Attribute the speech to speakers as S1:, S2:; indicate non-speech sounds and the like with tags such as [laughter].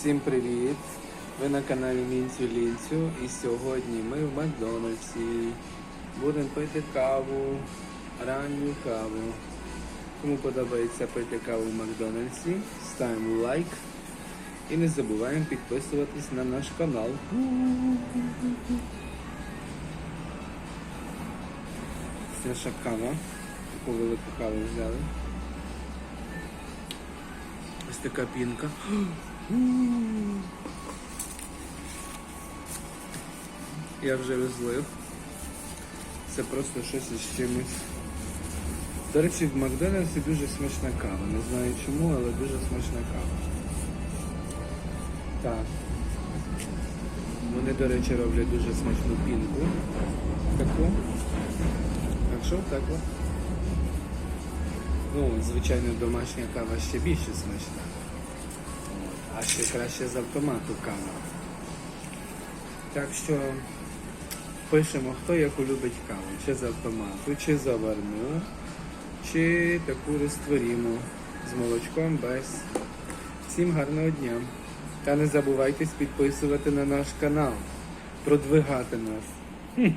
S1: Всім привіт! Ви на каналі Мінцю Лінцю і сьогодні ми в Макдональдсі будемо пити каву, ранню каву. Кому подобається пити каву в Макдональдсі, ставимо лайк і не забуваємо підписуватись на наш канал. Це наша кава. Таку велику каву взяли. Ось така пінка. [gasps] Я вже розлив. Це просто щось із чимось. До речі, в Макдональдсі дуже смачна кава. Не знаю чому, але дуже смачна кава. Так. Вони, до речі, роблять дуже смачну пінку. Таку. Так що так от. Ну, звичайно, домашня кава ще більше смачна. А ще краще з автомату кава. Так що пишемо, хто яку любить каву. Чи з автомату, чи заварну, чи таку розтворіму з молочком без. Всім гарного дня. Та не забувайтесь підписувати на наш канал, продвигати нас.